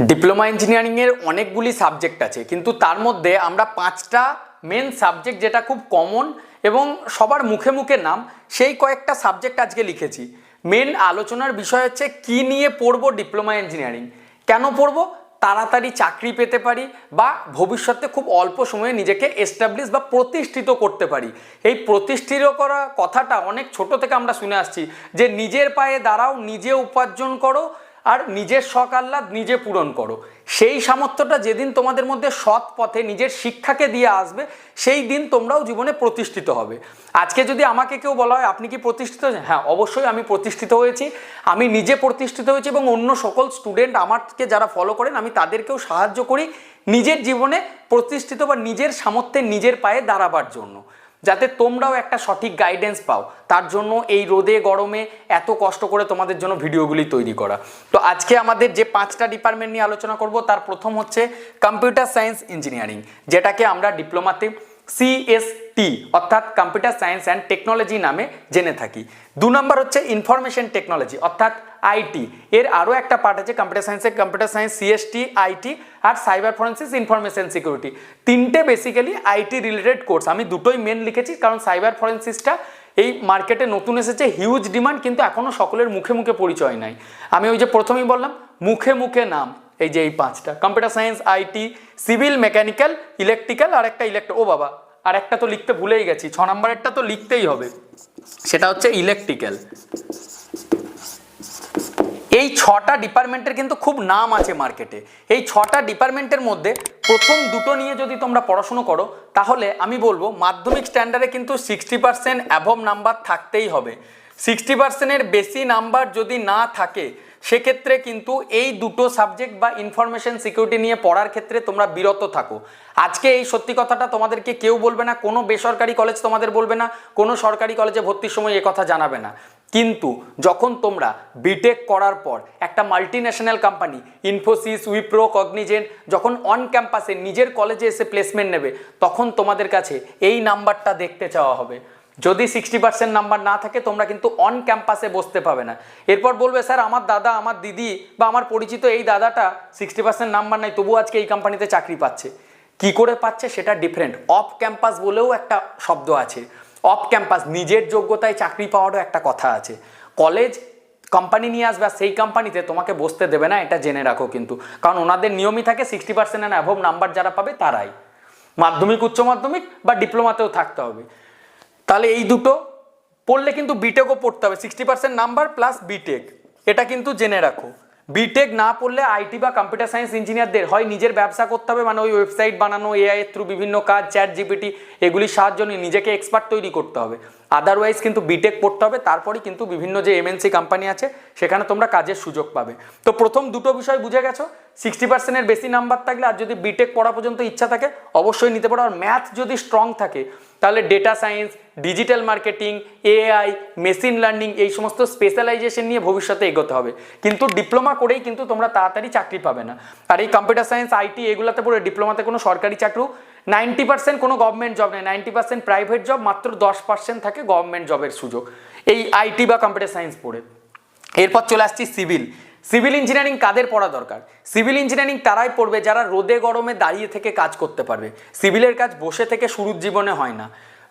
Diploma ইঞ্জিনিয়ারিংয়ের অনেকগুলি subject আছে, কিন্তু তার মধ্যে আমরা পাঁচটা মেন সাবজেক্ট যেটা খুব কমন এবং সবার মুখে মুখে নাম, সেই কয়েকটা সাবজেক্ট আজকে লিখেছি। মেন আলোচনার বিষয় হচ্ছে, কি নিয়ে পড়ব ডিপ্লোমা ইঞ্জিনিয়ারিং কেন পড়ব? তাড়াতাড়ি চাকরি পেতে পারি বা ভবিষ্যতে খুব অল্প সময়ে নিজেকে এস্টাবলিশ বা প্রতিষ্ঠিত করতে পারি। এই প্রতিষ্ঠিত করা কথাটা অনেক ছোট থেকে আমরা শুনে আসছি যে নিজের পায়ে দাঁড়াও, নিজে উপার্জন করো আর নিজের শখ আহ্লাদ নিজে পূরণ করো। সেই সামর্থ্যটা যেদিন তোমাদের মধ্যে সৎ পথে নিজের শিক্ষাকে দিয়ে আসবে, সেই দিন তোমরাও জীবনে প্রতিষ্ঠিত হবে। আজকে যদি আমাকে কেউ বলা হয়, আপনি কি প্রতিষ্ঠিত হ্যাঁ অবশ্যই আমি প্রতিষ্ঠিত হয়েছি। আমি নিজে প্রতিষ্ঠিত হয়েছি এবং অন্য সকল স্টুডেন্ট আমাকে যারা ফলো করেন, আমি তাদেরকেও সাহায্য করি নিজের জীবনে প্রতিষ্ঠিত বা নিজের সামর্থ্যে নিজের পায়ে দাঁড়াবার জন্য। যাতে তোমরাও একটা সঠিক গাইডেন্স পাও। তার জন্য এই রোদে গরমে এত কষ্ট করে তোমাদের জন্য ভিডিওগুলি তৈরি করা। তো আজকে আমাদের যে পাঁচটা ডিপার্টমেন্ট নিয়ে আলোচনা করব, তার প্রথম হচ্ছে কম্পিউটার সায়েন্স ইঞ্জিনিয়ারিং যেটাকে আমরা ডিপ্লোমাতে সিএসটি অর্থাৎ কম্পিউটার সায়েন্স অ্যান্ড টেকনোলজি নামে জেনে থাকি। দু নম্বর হচ্ছে ইনফরমেশন টেকনোলজি অর্থাৎ আইটি এর আরও একটা পার্ট আছে কম্পিউটার সায়েন্সের কম্পিউটার সায়েন্স সিএসটি আইটি আর সাইবার ফরেন্সিস ইনফরমেশন সিকিউরিটি তিনটে বেসিক্যালি আইটি রিলেটেড কোর্স আমি দুটোই মেন লিখেছি, কারণ সাইবার ফরেন্সিসটা এই মার্কেটে নতুন এসেছে হিউজ ডিমান্ড কিন্তু এখনও সকলের মুখে মুখে পরিচয় নাই। আমি ওই যে প্রথমেই বললাম, মুখে মুখে নাম, এই যে এই পাঁচটা। Computer science IT civil mechanical electrical আর একটা ইলেকট্র ও বাবা, আর একটা তো লিখতে ভুলেই গেছি, ছ নম্বরেরটা তো লিখতেই হবে। সেটা হচ্ছে ইলেকট্রিক্যাল এই ছটা ডিপার্টমেন্টের কিন্তু খুব নাম আছে মার্কেটে। এই ছটা ডিপার্টমেন্টের মধ্যে প্রথম দুটো নিয়ে যদি তোমরা পড়াশুনো করো, তাহলে আমি বলব মাধ্যমিক স্ট্যান্ডার্ডে কিন্তু সিক্সটি পার্সেন্ট অ্যাভব নাম্বার থাকতেই হবে। সিক্সটি পার্সেন্টের বেশি নাম্বার যদি না থাকে, সেক্ষেত্রে কিন্তু এই দুটো সাবজেক্ট বা ইনফরমেশন সিকিউরিটি নিয়ে পড়ার ক্ষেত্রে তোমরা বিরত থাকো। আজকে এই সত্যি কথাটা তোমাদেরকে কেউ বলবে না, কোনো বেসরকারি কলেজ তোমাদের বলবে না, কোনো সরকারি কলেজে ভর্তির সময় এ কথা জানাবে না। কিন্তু যখন তোমরা বিটেক করার পর একটা multi national company Infosys Wipro Cognizant যখন অন ক্যাম্পাসে নিজের কলেজে এসে প্লেসমেন্ট নেবে, তখন তোমাদের কাছে এই নাম্বারটা দেখতে চাওয়া হবে। যদি সিক্সটি পার্সেন্ট নাম্বার না থাকে, তোমরা কিন্তু অন ক্যাম্পাসে বসতে পাবে না। এরপর বলবে, স্যার, আমার দাদা, আমার দিদি বা আমার পরিচিত এই দাদাটা সিক্সটি পার্সেন্ট নাম্বার নাই তবু আজকে এই কোম্পানিতে চাকরি পাচ্ছে। কি করে পাচ্ছে সেটা ডিফারেন্ট অফ ক্যাম্পাস বলেও একটা শব্দ আছে। অফ ক্যাম্পাস নিজের যোগ্যতায় চাকরি পাওয়ারও একটা কথা আছে। কলেজ কোম্পানি নিয়ে আসবে সেই কোম্পানিতে তোমাকে বসতে দেবে না, এটা জেনে রাখো কিন্তু। কারণ ওনাদের নিয়মই থাকে sixty percent and above number যারা পাবে তারাই। মাধ্যমিক, উচ্চ মাধ্যমিক বা ডিপ্লোমাতেও থাকতে হবে। তাহলে এই দুটো পড়লে কিন্তু বিটেকও পড়তে হবে sixty percent number plus BTech এটা কিন্তু জেনে রাখো। বিটেক না পড়লে আইটি বা কম্পিউটার সায়েন্স ইঞ্জিনিয়ারদের হয় নিজের ব্যবসা করতে হবে মানে ওই ওয়েবসাইট বানানো এআই এর থ্রু বিভিন্ন কাজ চ্যাট জিপিটি এগুলির সাহায্য নিয়ে নিজেকে এক্সপার্ট তৈরি করতে হবে। আদারওয়াইজ কিন্তু বিটেক পড়তে হবে, তারপরেই কিন্তু বিভিন্ন যে এমএনসি কোম্পানি আছে, সেখানে তোমরা কাজের সুযোগ পাবে। তো প্রথম দুটো বিষয় বুঝে গেছো সিক্সটি পার্সেন্টের বেশি নাম্বার থাকলে আর যদি বিটেক পড়া পর্যন্ত ইচ্ছা থাকে, অবশ্যই নিতে পারো। আর ম্যাথ যদি স্ট্রং থাকে, তাহলে data science digital marketing AI machine learning এই সমস্ত স্পেশালাইজেশন নিয়ে ভবিষ্যতে এগোতে হবে। কিন্তু ডিপ্লোমা করেই কিন্তু তোমরা তাড়াতাড়ি চাকরি পাবে না। আর এই কম্পিউটার সায়েন্স আইটি এগুলোতে পড়ে ডিপ্লোমাতে কোনো সরকারি চাকরি নাইনটি পার্সেন্ট কোনো গভর্নমেন্ট জব নেই, নাইনটি পার্সেন্ট প্রাইভেট জব মাত্র দশ পার্সেন্ট থাকে গভর্নমেন্ট জবের সুযোগ। এই আইটি বা কম্পিউটার সায়েন্স পড়ে। এরপর চলে আসছি সিভিল সিভিল ইঞ্জিনিয়ারিং কাদের পড়া দরকার? সিভিল ইঞ্জিনিয়ারিং তারাই পড়বে যারা রোদে গরমে দাঁড়িয়ে থেকে কাজ করতে পারবে। সিভিলের কাজ বসে থেকে শুরুর জীবনে হয় না।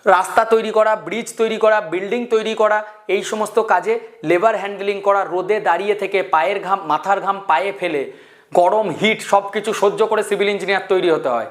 রাস্তা তৈরি করা ব্রিজ তৈরি করা বিল্ডিং তৈরি করা, এই সমস্ত কাজে লেবার হ্যান্ডেলিং করা, রোদে দাঁড়িয়ে থেকে পায়ের ঘাম, মাথার ঘাম পায়ে ফেলে, গরম হিট সব কিছু সহ্য করে সিভিল ইঞ্জিনিয়ার তৈরি হতে হয়।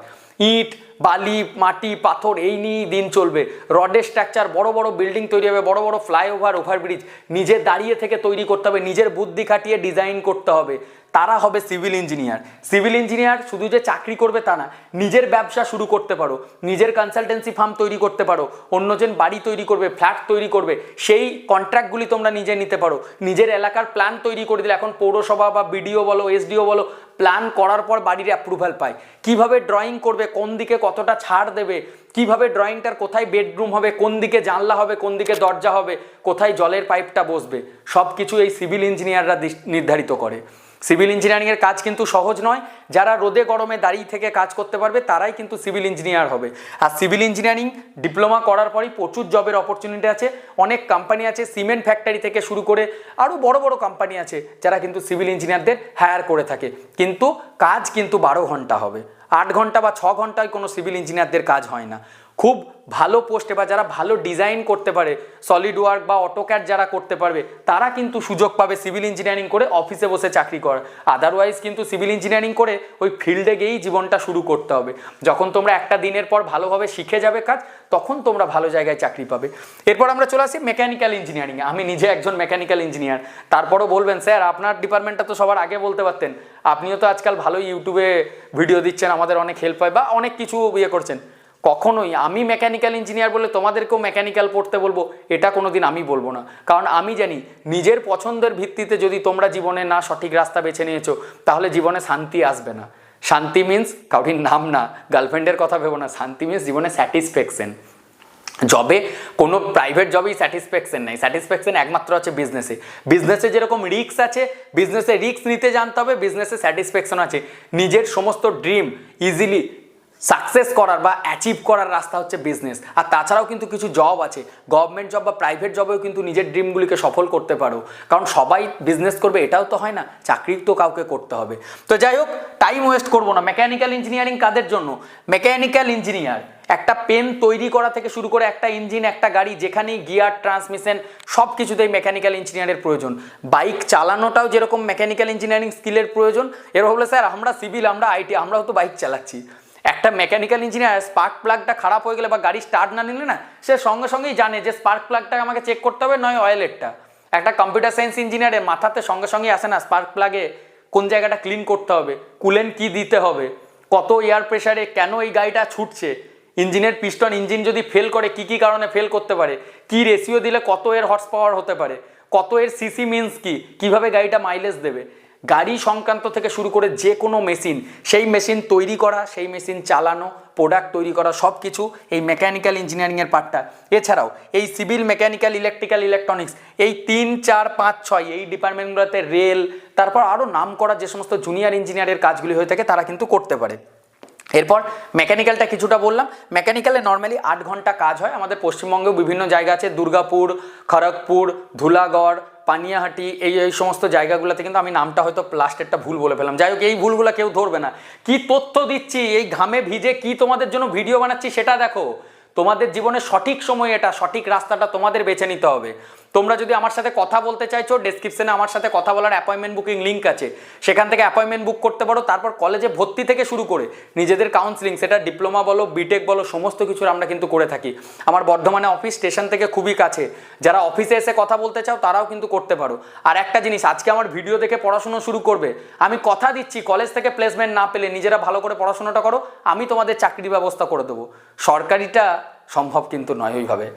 ইট বালি, মাটি, পাথর, এই নিয়েই দিন চলবে। রডের স্ট্রাকচার বড় বড় বিল্ডিং তৈরি হবে, বড় বড় ফ্লাইওভার ওভারব্রিজ নিজে দাঁড়িয়ে থেকে তৈরি করতে হবে, নিজের বুদ্ধি খাটিয়ে ডিজাইন করতে হবে। তারা হবে সিভিল ইঞ্জিনিয়ার। সিভিল ইঞ্জিনিয়ার শুধু যে চাকরি করবে তা না, নিজের ব্যবসা শুরু করতে পারো, নিজের কনসালটেন্সি ফার্ম তৈরি করতে পারো অন্যজন বাড়ি তৈরি করবে ফ্ল্যাট তৈরি করবে, সেই কন্ট্রাক্টগুলি তোমরা নিজে নিতে পারো। নিজের এলাকার প্ল্যান তৈরি করে দিলে, এখন পৌরসভা বা বিডিও বলো এসডিও বলো প্ল্যান করার পর বাড়ির অ্যাপ্রুভাল পায়। কীভাবে ড্রয়িং করবে, কোন দিকে কতটা ছাড় দেবে, কীভাবে ড্রয়িংটার কোথায় বেডরুম হবে, কোন দিকে জানলা হবে, কোন দিকে দরজা হবে, কোথায় জলের পাইপটা বসবে সব কিছু এই সিভিল ইঞ্জিনিয়াররা নির্ধারিত করে। সিভিল ইঞ্জিনিয়ারিংয়ের কাজ কিন্তু সহজ নয়। যারা রোদে গরমে দাঁড়িয়ে থেকে কাজ করতে পারবে, তারাই কিন্তু সিভিল ইঞ্জিনিয়ার হবে। আর সিভিল ইঞ্জিনিয়ারিং ডিপ্লোমা করার পরই প্রচুর জবের অপরচুনিটি আছে। অনেক কোম্পানি আছে সিমেন্ট ফ্যাক্টরি থেকে শুরু করে আরও বড় বড় কোম্পানি আছে, যারা কিন্তু সিভিল ইঞ্জিনিয়ারদের হায়ার করে থাকে। কিন্তু কাজ কিন্তু বারো ঘণ্টা হবে। আট ঘণ্টা বা ছ ঘন্টায় কোনো সিভিল ইঞ্জিনিয়ারদের কাজ হয় না। খুব ভালো পোস্টে বা যারা ভালো ডিজাইন করতে পারে সলিড ওয়ার্ক বা অটোক্যাট যারা করতে পারবে, তারা কিন্তু সুযোগ পাবে সিভিল ইঞ্জিনিয়ারিং করে অফিসে বসে চাকরি করার। আদারওয়াইজ কিন্তু সিভিল ইঞ্জিনিয়ারিং করে ওই ফিল্ডে গিয়েই জীবনটা শুরু করতে হবে। যখন তোমরা একটা দিনের পর ভালোভাবে শিখে যাবে কাজ, তখন তোমরা ভালো জায়গায় চাকরি পাবে। এরপর আমরা চলে আসি মেকানিক্যাল ইঞ্জিনিয়ারিং আমি নিজে একজন মেকানিক্যাল ইঞ্জিনিয়ার তারপরও বলবেন, স্যার, আপনার ডিপার্টমেন্টটা তো সবার আগে বলতে পারতেন। আপনিও তো আজকাল ভালো ইউটিউবে ভিডিও দিচ্ছেন, আমাদের অনেক হেল্প হয় বা অনেক কিছু ইয়ে করছেন। কখনোই আমি মেকানিক্যাল ইঞ্জিনিয়ার বলে তোমাদেরকেও মেকানিক্যাল পড়তে বলব, এটা কোনো দিন আমি বলব না। কারণ আমি জানি নিজের পছন্দের ভিত্তিতে যদি তোমরা জীবনে না সঠিক রাস্তা বেছে নিয়েছো, তাহলে জীবনে শান্তি আসবে না। শান্তি মিন্স কাউরির নাম না। গার্লফ্রেন্ডের কথা ভেবো না। শান্তি মিন্স জীবনে স্যাটিসফ্যাকশন জবে কোনো প্রাইভেট জবেই স্যাটিসফ্যাকশন নেই। স্যাটিসফ্যাকশন একমাত্র আছে বিজনেসে বিজনেসে যেরকম রিস্ক আছে বিজনেসে রিস্ক নিতে জানতে হবে বিজনেসে স্যাটিসফ্যাকশন আছে। নিজের সমস্ত ড্রিম ইজিলি সাকসেস করার বা অ্যাচিভ করার রাস্তা হচ্ছে বিজনেস আর তাছাড়াও কিন্তু কিছু জব আছে। গভর্নমেন্ট জব বা প্রাইভেট জবেও কিন্তু নিজের ড্রিমগুলিকে সফল করতে পারো। কারণ সবাই বিজনেস করবে, এটাও তো হয় না। চাকরি তো কাউকে করতে হবে। তো যাই হোক টাইম ওয়েস্ট করব না। মেকানিক্যাল ইঞ্জিনিয়ারিং কাদের জন্য? মেকানিক্যাল ইঞ্জিনিয়ার একটা পেন তৈরি করা থেকে শুরু করে একটা ইঞ্জিন একটা গাড়ি, যেখানেই গিয়ার ট্রান্সমিশন সব কিছুতেই মেকানিক্যাল ইঞ্জিনিয়ারের প্রয়োজন। বাইক চালানোটাও যেরকম মেকানিক্যাল ইঞ্জিনিয়ারিং স্কিলের প্রয়োজন। এর হলে স্যার, আমরা সিভিল আমরা আইটি আমরাও তো বাইক চালাচ্ছি। একটা মেকানিক্যাল ইঞ্জিনিয়ার স্পার্ক প্লাগটা খারাপ হয়ে গেলে বা গাড়ি স্টার্ট না নিলে না, সে সঙ্গে সঙ্গেই জানে যে স্পার্ক প্লাগটা আমাকে চেক করতে হবে, নয় অয়েলেরটা একটা কম্পিউটার সায়েন্স ইঞ্জিনিয়ারের মাথাতে সঙ্গে সঙ্গেই আসে না স্পার্ক প্লাগে কোন জায়গাটা ক্লিন করতে হবে কুলেন কি দিতে হবে, কত এয়ার প্রেসারে কেন এই গাড়িটা ছুটছে ইঞ্জিনের পিস্টন ইঞ্জিন যদি ফেল করে কি কি কারণে ফেল করতে পারে, কি রেশিও দিলে কত এর হর্স পাওয়ার হতে পারে, কত এর সিসি মিন্স কি, কীভাবে গাড়িটা মাইলেজ দেবে গাড়ি সংক্রান্ত থেকে শুরু করে যে কোনো মেশিন, সেই মেশিন তৈরি করা, সেই মেশিন চালানো প্রোডাক্ট তৈরি করা সব কিছু এই মেকানিক্যাল ইঞ্জিনিয়ারিংয়ের পার্টটা এছাড়াও এই সিভিল মেকানিক্যাল ইলেকট্রিক্যাল ইলেকট্রনিক্স এই তিন, চার, পাঁচ, ছয়, এই ডিপার্টমেন্টগুলোতে রেল তারপর আরও নাম করা যে সমস্ত জুনিয়র ইঞ্জিনিয়ারের কাজগুলি হয়ে থাকে, তারা কিন্তু করতে পারে। এরপর মেকানিক্যালটা কিছুটা বললাম। মেকানিক্যালে নর্মালি আট ঘণ্টা কাজ হয়। আমাদের পশ্চিমবঙ্গেও বিভিন্ন জায়গা আছে। দুর্গাপুর, খড়গপুর, ধুলাগড় পানিয়াহাটি, এই এই সমস্ত জায়গাগুলোতে কিন্তু আমি নামটা হয়তো প্লাস্টেরটা ভুল বলে ফেলাম যাই হোক, এই ভুলগুলো কেউ ধরবে না। কি তথ্য দিচ্ছি? এই ঘামে ভিজে কি তোমাদের জন্য ভিডিও বানাচ্ছি সেটা দেখো। তোমাদের জীবনে সঠিক সময় এটা, সঠিক রাস্তাটা তোমাদের বেছে নিতে হবে। তোমরা যদি আমার সাথে কথা বলতে চাইছো ডেসক্রিপশনে আমার সাথে কথা বলার অ্যাপয়েন্টমেন্ট বুকিং লিঙ্ক আছে। সেখান থেকে অ্যাপয়েন্টমেন্ট বুক করতে পারো, তারপর কলেজে ভর্তি থেকে শুরু করে নিজেদের কাউন্সিলিং সেটা ডিপ্লোমা বলো বিটেক বলো, সমস্ত কিছুর আমরা কিন্তু করে থাকি। আমার বর্ধমানে অফিস স্টেশন থেকে খুবই কাছে। যারা অফিসে এসে কথা বলতে চাও, তারাও কিন্তু করতে পারো। আর একটা জিনিস, আজকে আমার ভিডিও দেখে পড়াশুনো শুরু করবে। আমি কথা দিচ্ছি কলেজ থেকে প্লেসমেন্ট না পেলে নিজেরা ভালো করে পড়াশোনাটা করো, আমি তোমাদের চাকরির ব্যবস্থা করে দেবো। সরকারিটা সম্ভব কিন্তু নয় ওইভাবে।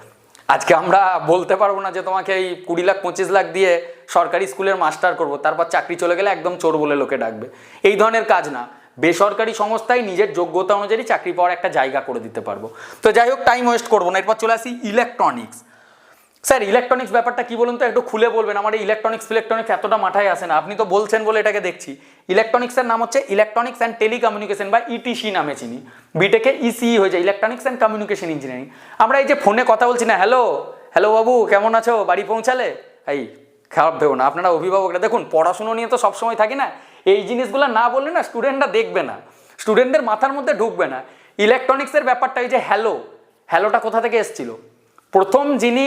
আজকে আমরা বলতে পারব না যে তোমাকে এই কুড়ি লাখ, পঁচিশ লাখ দিয়ে সরকারি স্কুলের মাস্টার করব, তারপর চাকরি চলে গেলে একদম চোর বলে লোকে ডাকবে। এই ধরনের কাজ না। বেসরকারি সংস্থায় নিজের যোগ্যতা অনুযায়ী চাকরি পাওয়ার একটা জায়গা করে দিতে পারব। তো যাই হোক টাইম ওয়েস্ট করব না। এরপর চলে আসি ইলেকট্রনিক্স স্যার ইলেকট্রনিক্স ব্যাপারটা কি বলুন তো? একটু খুলে বলবেন। আমার এই ইলেকট্রনিক্স ইলেকট্রনিক্স এতটা মাথায় আসে না। আপনি তো বলছেন বলে এটাকে দেখছি। ইলেকট্রনিক্সের নাম হচ্ছে ইলেকট্রনিক্স অ্যান্ড টেলিকমিউনিকেশন বা ইটিসি নামে চিনি। বিটেকে ইসিই হয়ে যায়। ইলেকট্রনিক্স অ্যান্ড কমিউনিকেশন ইঞ্জিনিয়ারিং আমরা এই যে ফোনে কথা বলছি না হ্যালো হ্যালো বাবু, কেমন আছো? বাড়ি পৌঁছালে? এই, খারাপ ভেবো না। আপনারা অভিভাবকরা, দেখুন, পড়াশুনো নিয়ে তো সবসময় থাকি না। এই জিনিসগুলো না বললে না স্টুডেন্টরা দেখবে না। স্টুডেন্টদের মাথার মধ্যে ঢুকবে না। ইলেকট্রনিক্সের ব্যাপারটা এই যে হ্যালো হ্যালোটা কোথা থেকে এসেছিল? প্রথম যিনি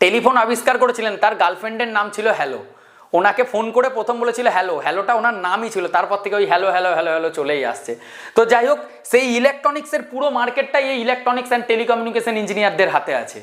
টেলিফোন আবিষ্কার করেছিলেন, তার গার্লফ্রেন্ডের নাম ছিল হ্যালো। ওনাকে ফোন করে প্রথম বলেছিল হ্যালো। হ্যালোটা ওনার নামই ছিল, তারপর থেকে ওই হ্যালো হ্যালো হ্যালো হ্যালো চলেই আসছে। তো যাই হোক, সেই ইলেকট্রনিক্সের পুরো মার্কেটটাই এই ইলেকট্রনিক্স অ্যান্ড টেলিকমিউনিকেশন ইঞ্জিনিয়ারদের হাতে আছে।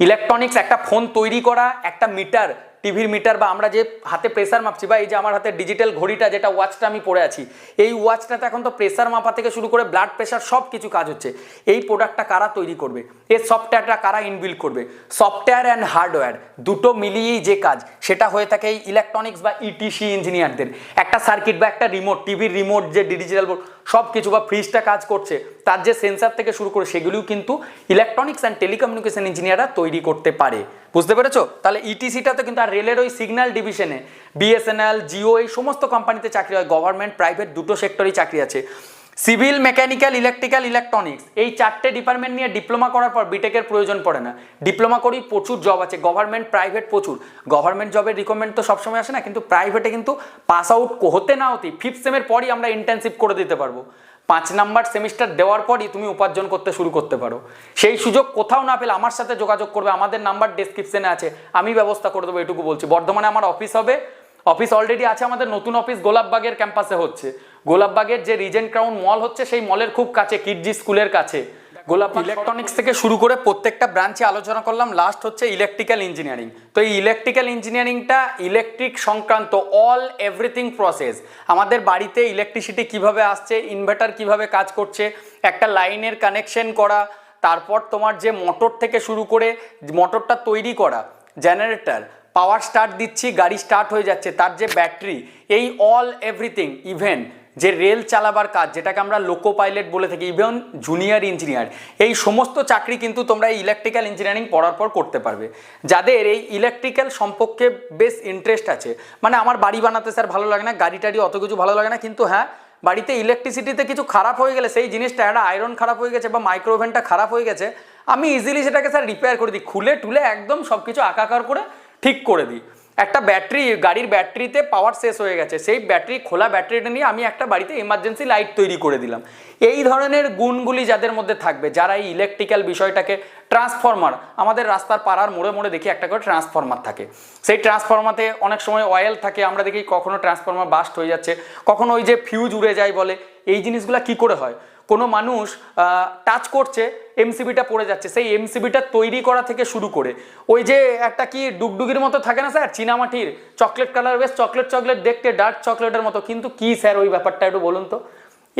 ইলেকট্রনিক্স একটা ফোন তৈরি করা, একটা মিটার টিভির মিটার বা আমরা যে হাতে প্রেসার মাপছি বা এই যে আমার হাতে ডিজিটাল ঘড়িটা যেটা ওয়াচটা আমি পরে আছি, এই ওয়াচটাতে এখন তো প্রেসার মাপা থেকে শুরু করে ব্লাড প্রেশার সব কিছু কাজ হচ্ছে। এই প্রোডাক্টটা কারা তৈরি করবে? এর সফটওয়্যারটা কারা ইনবিল্ড করবে? সফটওয়্যার অ্যান্ড হার্ডওয়্যার দুটো মিলিয়েই যে কাজ, সেটা হয়ে থাকে এই ইলেকট্রনিক্স বা ইটিসি ইঞ্জিনিয়ারদের একটা সার্কিট বা একটা রিমোট টিভির রিমোট যে ডিজিটাল বোর্ড সব কিছু বা ফ্রিজটা কাজ করছে, তার যে সেন্সার থেকে শুরু করে সেগুলিও কিন্তু ইলেকট্রনিক্স অ্যান্ড টেলিকমিউনিকেশন ইঞ্জিনিয়াররা তৈরি করতে পারে। বুঝতে পেরেছ? তাহলে ইটিসিটা তো কিন্তু আর রেলের ওই সিগন্যাল ডিভিশনে বিএসএনএল জিও এই সমস্ত কোম্পানিতে চাকরি হয় গভর্নমেন্ট প্রাইভেট দুটো সেক্টরেই চাকরি আছে। সিভিল, মেকানিক্যাল, ইলেকট্রিক্যাল, ইলেকট্রনিক্স, এই চারটে ডিপার্টমেন্ট নিয়ে ডিপ্লোমা করার পর বিটেকের প্রয়োজন পড়ে না। ডিপ্লোমা করেই প্রচুর জব আছে গভর্নমেন্ট প্রাইভেট প্রচুর। গভর্নমেন্ট জবের রিকমেন্ড তো সবসময় আসে না, কিন্তু প্রাইভেটে কিন্তু পাস আউট হতে না হতেই ফিফথ সেমের পরই আমরা ইন্টার্নশিপ করে দিতে পারব। পাঁচ নাম্বার সেমিস্টার দেওয়ার পরই তুমি উপার্জন করতে শুরু করতে পারো। সেই সুযোগ কোথাও না পেলে আমার সাথে যোগাযোগ করবে, আমাদের নাম্বার ডেসক্রিপশনে আছে, আমি ব্যবস্থা করে দেবো, এটুকু বলছি। বর্ধমানে আমার অফিস হবে অফিস অলরেডি আছে আমাদের নতুন অফিস গোলাপবাগের ক্যাম্পাসে হচ্ছে। গোলাপবাগের যে রিজেন্ট ক্রাউন মল হচ্ছে সেই মলের খুব কাছে কিডজি স্কুলের কাছে। গোলাপ ইলেকট্রনিক্স থেকে শুরু করে প্রত্যেকটা ব্রাঞ্চে আলোচনা করলাম লাস্ট হচ্ছে ইলেকট্রিক্যাল ইঞ্জিনিয়ারিং তো এই ইলেকট্রিক্যাল ইঞ্জিনিয়ারিংটা ইলেকট্রিক সংক্রান্ত অল এভরিথিং প্রসেস আমাদের বাড়িতে ইলেকট্রিসিটি কীভাবে আসছে ইনভার্টার কীভাবে কাজ করছে একটা লাইনের কানেকশন করা তারপর তোমার যে মোটর থেকে শুরু করে মোটরটা তৈরি করা জেনারেটর পাওয়ার স্টার্ট দিচ্ছি, গাড়ি স্টার্ট হয়ে যাচ্ছে, তার যে ব্যাটারি, এই অল এভরিথিং ইভেন যে রেল চালাবার কাজ, যেটাকে আমরা লোকো পাইলট বলে থাকি ইভেন জুনিয়র ইঞ্জিনিয়ার এই সমস্ত চাকরি কিন্তু তোমরা এই ইলেকট্রিক্যাল ইঞ্জিনিয়ারিং পড়ার পর করতে পারবে। যাদের এই ইলেকট্রিক্যাল সম্পর্কে বেশ ইন্টারেস্ট আছে মানে আমার বাড়ি বানাতে স্যার ভালো লাগে না, গাড়ি টাড়ি অত কিছু ভালো লাগে না, কিন্তু হ্যাঁ বাড়িতে ইলেকট্রিসিটিতে কিছু খারাপ হয়ে গেলে, সেই জিনিসটা একটা আয়রন খারাপ হয়ে গেছে বা মাইক্রোওভেনটা খারাপ হয়ে গেছে, আমি ইজিলি সেটাকে স্যার রিপেয়ার করে দিই খুলে টুলে একদম সব কিছু আকাকার করে ঠিক করে দিই। একটা ব্যাটারি, গাড়ির ব্যাটারিতে পাওয়ার শেষ হয়ে গেছে। সেই ব্যাটারি, খোলা ব্যাটারিটা নিয়ে আমি একটা বাড়িতে এমার্জেন্সি লাইট তৈরি করে দিলাম। এই ধরনের গুণগুলি যাদের মধ্যে থাকবে, যারা এই ইলেকট্রিক্যাল বিষয়টাকে ট্রান্সফরমার আমাদের রাস্তার পাড়ার মোড়ে মোড়ে দেখি একটা করে ট্রান্সফরমার থাকে। সেই ট্রান্সফরমাতে অনেক সময় অয়েল থাকে, আমরা দেখি কখনো ট্রান্সফরমার বাস্ট হয়ে যাচ্ছে, কখনো ওই যে ফিউজ উড়ে যায় বলে। এই জিনিসগুলো কি করে হয়? কোনো মানুষ টাচ করছে এমসিবিটা পড়ে যাচ্ছে, সেই এমসিবিটা তৈরি করা থেকে শুরু করে। ওই যে একটা কি ডুগডুগির মতো থাকে না স্যার? চীনামাটির চকলেট কালার বেশ চকলেট চকলেট দেখতে ডার্ক চকলেটের মতো। কিন্তু কি স্যার ওই ব্যাপারটা একটু বলুন তো?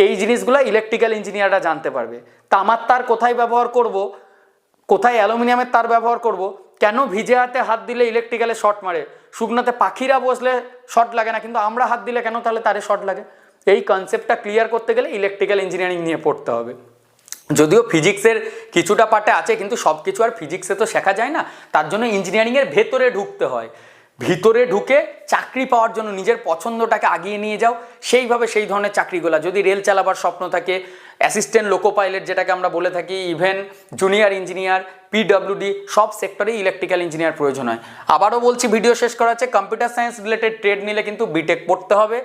এই জিনিসগুলো ইলেকট্রিক্যাল ইঞ্জিনিয়াররা জানতে পারবে। তামার তার কোথায় ব্যবহার করব? কোথায় অ্যালুমিনিয়ামের তার ব্যবহার করব? কেন ভিজে হাতে হাত দিলে ইলেকট্রিক্যালে শর্ট মারে? শুকনাতে পাখিরা বসলে শর্ট লাগে না, কিন্তু আমরা হাত দিলে কেন তাহলে তারে শর্ট লাগে? এই কনসেপ্টটা ক্লিয়ার করতে গেলে ইলেকট্রিক্যাল ইঞ্জিনিয়ারিং নিয়ে পড়তে হবে। যদিও ফিজিক্সের কিছুটা পার্টে আছে, কিন্তু সব কিছু আর ফিজিক্সে তো শেখা যায় না, তার জন্য ইঞ্জিনিয়ারিংয়ের ভেতরে ঢুকতে হয়। ভিতরে ঢুকে চাকরি পাওয়ার জন্য নিজের পছন্দটাকে আগিয়ে নিয়ে যাও, সেইভাবে সেই ধরনের চাকরিগুলো। যদি রেল চালাবার স্বপ্ন থাকে অ্যাসিস্ট্যান্ট লোকো পাইলট যেটাকে আমরা বলে থাকি ইভেন জুনিয়র ইঞ্জিনিয়ার পিডব্লিউডি সব সেক্টরেই ইলেকট্রিক্যাল ইঞ্জিনিয়ার প্রয়োজন হয়। আবারও বলছি ভিডিও শেষ করা আছে কম্পিউটার সায়েন্স রিলেটেড ট্রেড নিলে কিন্তু বিটেক পড়তে হবে।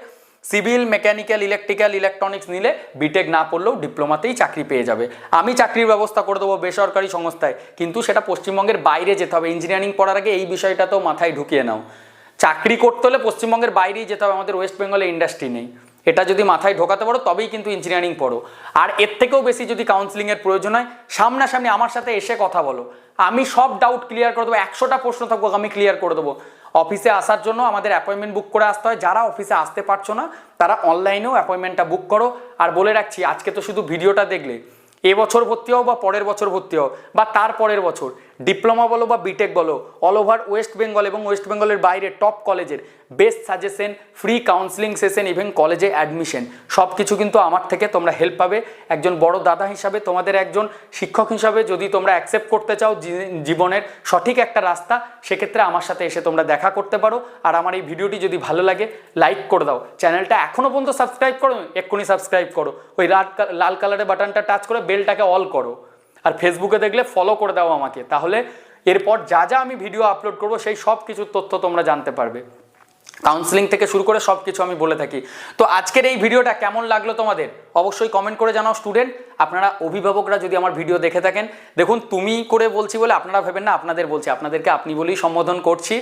সিভিল, মেকানিক্যাল, ইলেকট্রিক্যাল, ইলেকট্রনিক্স নিলে বিটেক না পড়লেও ডিপ্লোমাতেই চাকরি পেয়ে যাবে। আমি চাকরির ব্যবস্থা করে দেবো বেসরকারি সংস্থায়, কিন্তু সেটা পশ্চিমবঙ্গের বাইরে যেতে হবে। ইঞ্জিনিয়ারিং পড়ার আগে এই বিষয়টা তো মাথায় ঢুকিয়ে নাও। চাকরি করতে হলে পশ্চিমবঙ্গের বাইরেই যেতে হবে, আমাদের ওয়েস্ট বেঙ্গলে ইন্ডাস্ট্রি নেই। এটা যদি মাথায় ঢোকাতে পারো, তবেই কিন্তু ইঞ্জিনিয়ারিং পড়ো। আর এর থেকেও বেশি যদি কাউন্সিলিংয়ের প্রয়োজন হয়, সামনাসামনি আমার সাথে এসে কথা বলো। আমি সব ডাউট ক্লিয়ার করে দেবো, একশোটা প্রশ্ন থাকব আমি ক্লিয়ার করে দেবো। অফিসে আসার জন্য আমাদের অ্যাপয়েন্টমেন্ট বুক করে আসতে হয়। যারা অফিসে আসতে পারছ না, তারা অনলাইনেও অ্যাপয়েন্টমেন্টটা বুক করো। আর বলে রাখছি, আজকে তো শুধু ভিডিওটা দেখলে। এবছর ভর্তি হও বা পরের বছর ভর্তি হও, বা তার পরের বছর। ডিপ্লোমা বলো বা বিটেক বলো অল ওভার ওয়েস্ট বেঙ্গল এবং ওয়েস্ট বেঙ্গলের বাইরে টপ কলেজের best suggestion free counselling session even কলেজে অ্যাডমিশন সব কিছু কিন্তু আমার থেকে তোমরা হেল্প পাবে। একজন বড় দাদা হিসাবে তোমাদের একজন শিক্ষক হিসাবে যদি তোমরা অ্যাকসেপ্ট করতে চাও জীবনের সঠিক একটা রাস্তা, সেক্ষেত্রে আমার সাথে এসে তোমরা দেখা করতে পারো। আর আমার এই ভিডিওটি যদি ভালো লাগে লাইক করে দাও। চ্যানেলটা এখনও পর্যন্ত সাবস্ক্রাইব করো, এক্ষুনি সাবস্ক্রাইব করো। ওই লাল কালারের বাটনটা টাচ করে বেলটাকে অল করো। আর ফেসবুকে দেখলে ফলো করে দাও আমাকে। তাহলে এরপর যা যা আমি ভিডিও আপলোড করব, সেই সব কিছুর তথ্য তোমরা জানতে পারবে। কাউন্সিলিং থেকে শুরু করে সব কিছু আমি বলে থাকি। তো আজকের এই ভিডিওটা কেমন লাগল তোমাদের? অবশ্যই কমেন্ট করে জানাও স্টুডেন্ট আপনারা অভিভাবকরা যদি আমার ভিডিও দেখে থাকেন, দেখুন, তুমি করে বলছি বলে আপনারা ভেবেন না, আপনাদের বলছি। আপনাদেরকে আপনি বলেই সম্বোধন করছি।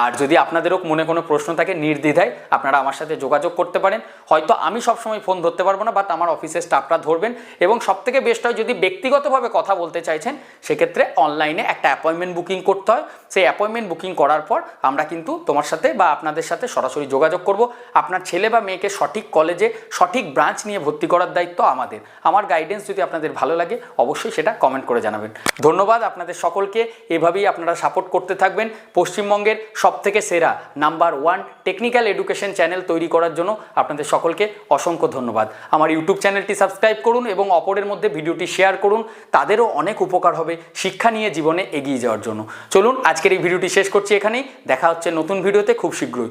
আর যদি আপনাদেরও মনে কোনো প্রশ্ন থাকে নির্দ্বিধায়, আপনারা আমার সাথে যোগাযোগ করতে পারেন। হয়তো আমি সবসময় ফোন ধরতে পারব না বাট আমার অফিসের স্টাফরা ধরবেন। এবং সবথেকে বেস্ট হয়, যদি ব্যক্তিগতভাবে কথা বলতে চাইছেন, সেক্ষেত্রে অনলাইনে একটা অ্যাপয়েন্টমেন্ট বুকিং করতে হয়। সেই অ্যাপয়েন্টমেন্ট বুকিং করার পর আমরা কিন্তু তোমার সাথে বা আপনাদের সাথে সরাসরি যোগাযোগ করব। আপনার ছেলে বা মেয়েকে সঠিক কলেজে সঠিক ব্রাঞ্চ নিয়ে ভর্তি করার দায়িত্ব আমাদের। আমার গাইডেন্স যদি আপনাদের ভালো লাগে, অবশ্যই সেটা কমেন্ট করে জানাবেন। ধন্যবাদ আপনাদের সকলকে। এভাবেই আপনারা সাপোর্ট করতে থাকবেন। পশ্চিমবঙ্গের সবথেকে সেরা number one technical education channel তৈরি করার জন্য আপনাদের সকলকে অসংখ্য ধন্যবাদ। আমার ইউটিউব চ্যানেলটি সাবস্ক্রাইব করুন এবং অপরের মধ্যে ভিডিওটি শেয়ার করুন। তাদেরও অনেক উপকার হবে শিক্ষা নিয়ে জীবনে এগিয়ে যাওয়ার জন্য। চলুন, আজকের এই ভিডিওটি শেষ করছি এখানেই। দেখা হচ্ছে নতুন ভিডিওতে খুব শীঘ্রই।